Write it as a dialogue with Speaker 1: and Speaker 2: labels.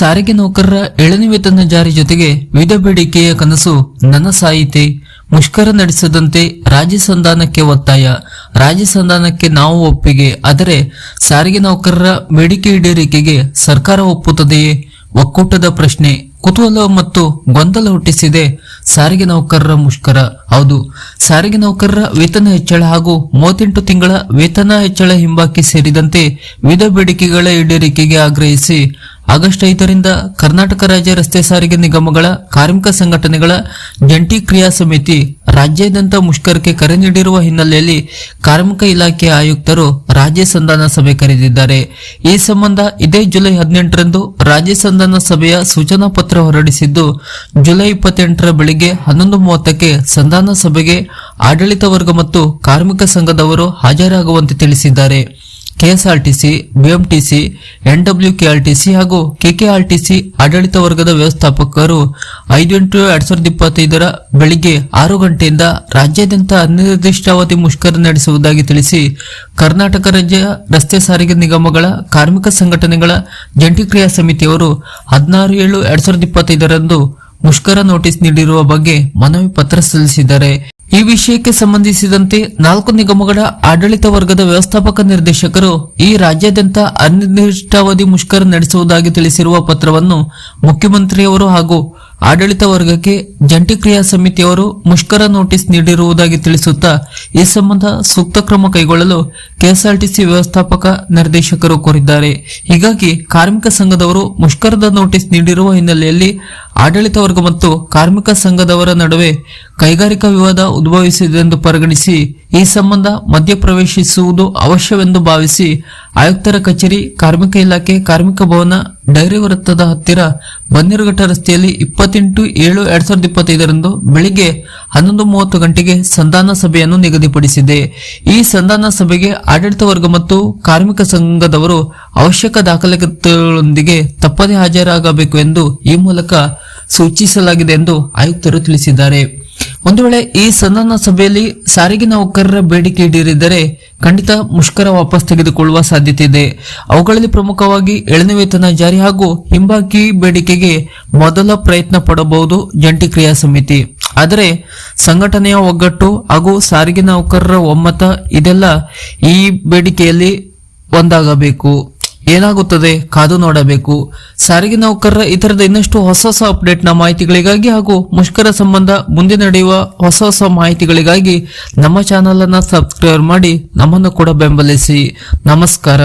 Speaker 1: ಸಾರಿಗೆ ನೌಕರರ ಏಳನೇ ವೇತನ ಜಾರಿ ಜೊತೆಗೆ ವಿವಿಧ ಬೇಡಿಕೆಯ ಕನಸು ನನ್ನ ಸಾಯಿತೆ ಮುಷ್ಕರ ನಡೆಸದಂತೆ ರಾಜ್ಯ ಸಂಧಾನಕ್ಕೆ ಒತ್ತಾಯ. ರಾಜ್ಯ ಸಂಧಾನಕ್ಕೆ ನಾವು ಒಪ್ಪಿಗೆ. ಆದರೆ ಸಾರಿಗೆ ನೌಕರರ ಬೇಡಿಕೆ ಈಡೇರಿಕೆಗೆ ಸರ್ಕಾರ ಒಪ್ಪುತ್ತದೆಯೇ? ಒಕ್ಕೂಟದ ಪ್ರಶ್ನೆ. ಕುತೂಹಲ ಮತ್ತು ಗೊಂದಲ ಹುಟ್ಟಿಸಿದೆ ಸಾರಿಗೆ ನೌಕರರ ಮುಷ್ಕರ. ಹೌದು, ಸಾರಿಗೆ ನೌಕರರ ವೇತನ ಹೆಚ್ಚಳ ಹಾಗೂ ಮೂವತ್ತೆಂಟು ತಿಂಗಳ ವೇತನ ಹೆಚ್ಚಳ ಹಿಂಬಾಕಿ ಸೇರಿದಂತೆ ವಿವಿಧ ಬೇಡಿಕೆಗಳ ಈಡೇರಿಕೆಗೆ ಆಗ್ರಹಿಸಿ ಆಗಸ್ಟ್ ಐದರಿಂದ ಕರ್ನಾಟಕ ರಾಜ್ಯ ರಸ್ತೆ ಸಾರಿಗೆ ನಿಗಮಗಳ ಕಾರ್ಮಿಕ ಸಂಘಟನೆಗಳ ಜಂಟಿ ಕ್ರಿಯಾ ಸಮಿತಿ ರಾಜ್ಯಾದ್ಯಂತ ಮುಷ್ಕರಕ್ಕೆ ಕರೆ ನೀಡಿರುವ ಹಿನ್ನೆಲೆಯಲ್ಲಿ ಕಾರ್ಮಿಕ ಇಲಾಖೆ ಆಯುಕ್ತರು ರಾಜ್ಯ ಸಂಧಾನ ಸಭೆ ಕರೆದಿದ್ದಾರೆ. ಈ ಸಂಬಂಧ ಇದೇ ಜುಲೈ ಹದಿನೆಂಟರಂದು ರಾಜ್ಯ ಸಂಧಾನ ಸಭೆಯ ಸೂಚನಾ ಪತ್ರ ಹೊರಡಿಸಿದ್ದು, ಜುಲೈ ಇಪ್ಪತ್ತೆಂಟರ ಬೆಳಿಗ್ಗೆ ಹನ್ನೊಂದು ಮೂವತ್ತಕ್ಕೆ ಸಂಧಾನ ಸಭೆಗೆ ಆಡಳಿತ ವರ್ಗ ಮತ್ತು ಕಾರ್ಮಿಕ ಸಂಘದವರು ಹಾಜರಾಗುವಂತೆ ತಿಳಿಸಿದ್ದಾರೆ. ಕೆಎಸ್ಆರ್ಟಿಸಿ, ಬಿಎಂಟಿಸಿ ಎನ್ಡಬ್ಲ್ಯೂಕೆಆರ್ಟಿಸಿ ಹಾಗೂ ಕೆಕೆಆರ್ಟಿಸಿ ಆಡಳಿತ ವರ್ಗದ ವ್ಯವಸ್ಥಾಪಕರು ಐದು ಎಂಟು ಎರಡ್ ಸಾವಿರದ ಇಪ್ಪತ್ತೈದರ ಬೆಳಿಗ್ಗೆ ಆರು ಗಂಟೆಯಿಂದ ರಾಜ್ಯಾದ್ಯಂತ ಅನಿರ್ದಿಷ್ಟಾವಧಿ ಮುಷ್ಕರ ನಡೆಸುವುದಾಗಿ ತಿಳಿಸಿ ಕರ್ನಾಟಕ ರಾಜ್ಯ ರಸ್ತೆ ಸಾರಿಗೆ ನಿಗಮಗಳ ಕಾರ್ಮಿಕ ಸಂಘಟನೆಗಳ ಜಂಟಿ ಕ್ರಿಯಾ ಸಮಿತಿಯವರು ಹದಿನಾರು ಏಳು ಎರಡ್ ಸಾವಿರದ ಇಪ್ಪತ್ತೈದರಂದು ಮುಷ್ಕರ ನೋಟಿಸ್ ನೀಡಿರುವ ಬಗ್ಗೆ ಮನವಿ ಪತ್ರ ಸಲ್ಲಿಸಿದ್ದಾರೆ. ಈ ವಿಷಯಕ್ಕೆ ಸಂಬಂಧಿಸಿದಂತೆ ನಾಲ್ಕು ನಿಗಮಗಳ ಆಡಳಿತ ವರ್ಗದ ವ್ಯವಸ್ಥಾಪಕ ನಿರ್ದೇಶಕರು ಈ ರಾಜ್ಯಾದ್ಯಂತ ಅನಿರ್ದಿಷ್ಟಾವಧಿ ಮುಷ್ಕರ ನಡೆಸುವುದಾಗಿ ತಿಳಿಸಿರುವ ಪತ್ರವನ್ನು ಮುಖ್ಯಮಂತ್ರಿಯವರು ಹಾಗೂ ಆಡಳಿತ ವರ್ಗಕ್ಕೆ ಜಂಟಿ ಕ್ರಿಯಾ ಸಮಿತಿಯವರು ಮುಷ್ಕರ ನೋಟಿಸ್ ನೀಡಿರುವುದಾಗಿ ತಿಳಿಸುತ್ತಾ ಈ ಸಂಬಂಧ ಸೂಕ್ತ ಕ್ರಮ ಕೈಗೊಳ್ಳಲು ಕೆಎಸ್ಆರ್ಟಿಸಿ ವ್ಯವಸ್ಥಾಪಕ ನಿರ್ದೇಶಕರು ಕೋರಿದ್ದಾರೆ. ಹೀಗಾಗಿ ಕಾರ್ಮಿಕ ಸಂಘದವರು ಮುಷ್ಕರದ ನೋಟಿಸ್ ನೀಡಿರುವ ಹಿನ್ನೆಲೆಯಲ್ಲಿ ಆಡಳಿತ ವರ್ಗ ಮತ್ತು ಕಾರ್ಮಿಕ ಸಂಘದವರ ನಡುವೆ ಕೈಗಾರಿಕಾ ವಿವಾದ ಉದ್ಭವಿಸಿದೆಂದು ಪರಿಗಣಿಸಿ ಈ ಸಂಬಂಧ ಮಧ್ಯಪ್ರವೇಶಿಸುವುದು ಅವಶ್ಯವೆಂದು ಭಾವಿಸಿ ಆಯುಕ್ತರ ಕಚೇರಿ, ಕಾರ್ಮಿಕ ಇಲಾಖೆ, ಕಾರ್ಮಿಕ ಭವನ, ಡೈರಿ ವೃತ್ತದ ಹತ್ತಿರ ಬನ್ನೇರುಘಟ್ಟ ರಸ್ತೆಯಲ್ಲಿ ಇಪ್ಪತ್ತೆಂಟು ಏಳು ಎರಡ್ ಸಾವಿರದ ಇಪ್ಪತ್ತೈದರಂದು ಬೆಳಿಗ್ಗೆ ಹನ್ನೊಂದು ಮೂವತ್ತು ಗಂಟೆಗೆ ಸಂಧಾನ ಸಭೆಯನ್ನು ನಿಗದಿಪಡಿಸಿದೆ. ಈ ಸಂಧಾನ ಸಭೆಗೆ ಆಡಳಿತ ವರ್ಗ ಮತ್ತು ಕಾರ್ಮಿಕ ಸಂಘದವರು ಅವಶ್ಯಕ ದಾಖಲೆಗಳೊಂದಿಗೆ ತಪ್ಪದೇ ಹಾಜರಾಗಬೇಕು ಎಂದು ಈ ಮೂಲಕ ಸೂಚಿಸಲಾಗಿದೆ ಎಂದು ಆಯುಕ್ತರು ತಿಳಿಸಿದ್ದಾರೆ. ಒಂದು ವೇಳೆ ಈ ಸಂಧಾನ ಸಭೆಯಲ್ಲಿ ಸಾರಿಗೆ ನೌಕರರ ಬೇಡಿಕೆ ಈಡೇರಿದರೆ ಖಂಡಿತ ಮುಷ್ಕರ ವಾಪಸ್ ತೆಗೆದುಕೊಳ್ಳುವ ಸಾಧ್ಯತೆ ಇದೆ. ಅವುಗಳಲ್ಲಿ ಪ್ರಮುಖವಾಗಿ ಏಳನೇ ವೇತನ ಜಾರಿ ಹಾಗೂ ಹಿಂಬಾಕಿ ಬೇಡಿಕೆಗೆ ಮೊದಲ ಪ್ರಯತ್ನ ಪಡಬಹುದು ಜಂಟಿ ಕ್ರಿಯಾ ಸಮಿತಿ. ಆದರೆ ಸಂಘಟನೆಯ ಒಗ್ಗಟ್ಟು ಹಾಗೂ ಸಾರಿಗೆ ನೌಕರರ ಒಮ್ಮತ ಇದೆಲ್ಲ ಈ ಬೇಡಿಕೆಯಲ್ಲಿ ಒಂದಾಗಬೇಕು. ಏನಾಗುತ್ತದೆ? ಕಾದು ನೋಡಬೇಕು. ಸಾರಿಗೆ ನೌಕರರ ಇತರದ ಇನ್ನಷ್ಟು ಹೊಸ ಹೊಸ ಅಪ್ಡೇಟ್ನ ಮಾಹಿತಿಗಳಿಗಾಗಿ ಹಾಗೂ ಮುಷ್ಕರ ಸಂಬಂಧ ಮುಂದೆ ನಡೆಯುವ ಹೊಸ ಹೊಸ ಮಾಹಿತಿಗಳಿಗಾಗಿ ನಮ್ಮ ಚಾನೆಲ್ ಅನ್ನ ಸಬ್ಸ್ಕ್ರೈಬ್ ಮಾಡಿ ನಮ್ಮನ್ನು ಕೂಡ ಬೆಂಬಲಿಸಿ. ನಮಸ್ಕಾರ.